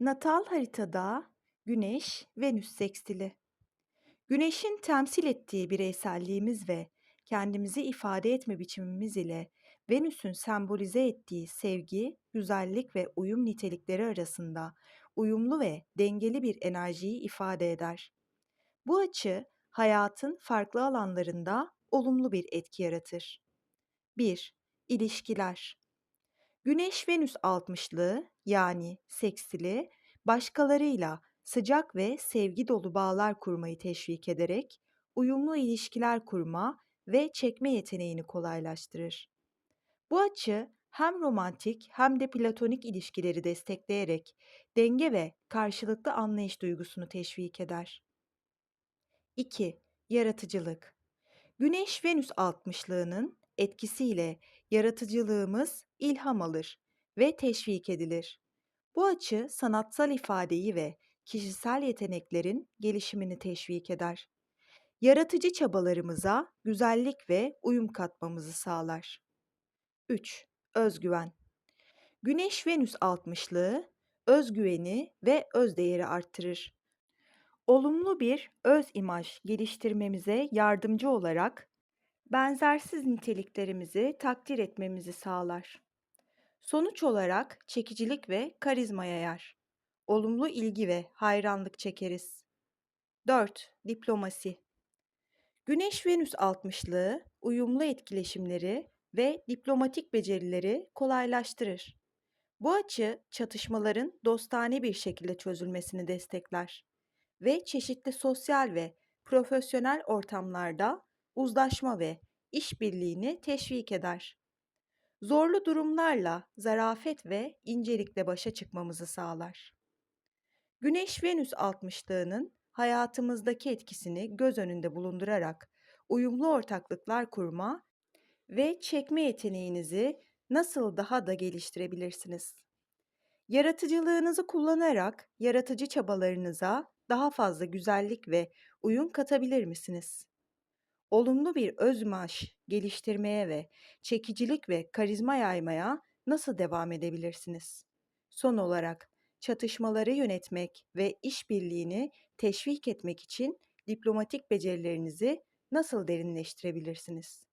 Natal haritada Güneş, Venüs sekstili. Güneşin temsil ettiği bireyselliğimiz ve kendimizi ifade etme biçimimiz ile Venüs'ün sembolize ettiği sevgi, güzellik ve uyum nitelikleri arasında uyumlu ve dengeli bir enerjiyi ifade eder. Bu açı hayatın farklı alanlarında olumlu bir etki yaratır. 1. İlişkiler Güneş-Venüs altmışlığı yani seksili başkalarıyla sıcak ve sevgi dolu bağlar kurmayı teşvik ederek uyumlu ilişkiler kurma ve çekme yeteneğini kolaylaştırır. Bu açı hem romantik hem de platonik ilişkileri destekleyerek denge ve karşılıklı anlayış duygusunu teşvik eder. 2. Yaratıcılık Güneş-Venüs altmışlığının etkisiyle yaratıcılığımız ilham alır ve teşvik edilir. Bu açı sanatsal ifadeyi ve kişisel yeteneklerin gelişimini teşvik eder. Yaratıcı çabalarımıza güzellik ve uyum katmamızı sağlar. 3. Özgüven Güneş-Venüs altmışlığı özgüveni ve özdeğeri arttırır. Olumlu bir öz imaj geliştirmemize yardımcı olarak benzersiz niteliklerimizi takdir etmemizi sağlar. Sonuç olarak çekicilik ve karizma yayar. Olumlu ilgi ve hayranlık çekeriz. 4. Diplomasi Güneş-Venüs altmışlığı uyumlu etkileşimleri ve diplomatik becerileri kolaylaştırır. Bu açı çatışmaların dostane bir şekilde çözülmesini destekler ve çeşitli sosyal ve profesyonel ortamlarda uzlaşma ve işbirliğini teşvik eder. Zorlu durumlarla zarafet ve incelikle başa çıkmamızı sağlar. Güneş-Venüs altmışlığının hayatımızdaki etkisini göz önünde bulundurarak uyumlu ortaklıklar kurma ve çekme yeteneğinizi nasıl daha da geliştirebilirsiniz? Yaratıcılığınızı kullanarak yaratıcı çabalarınıza daha fazla güzellik ve uyum katabilir misiniz? Olumlu bir özmaş geliştirmeye ve çekicilik ve karizma yaymaya nasıl devam edebilirsiniz? Son olarak çatışmaları yönetmek ve işbirliğini teşvik etmek için diplomatik becerilerinizi nasıl derinleştirebilirsiniz?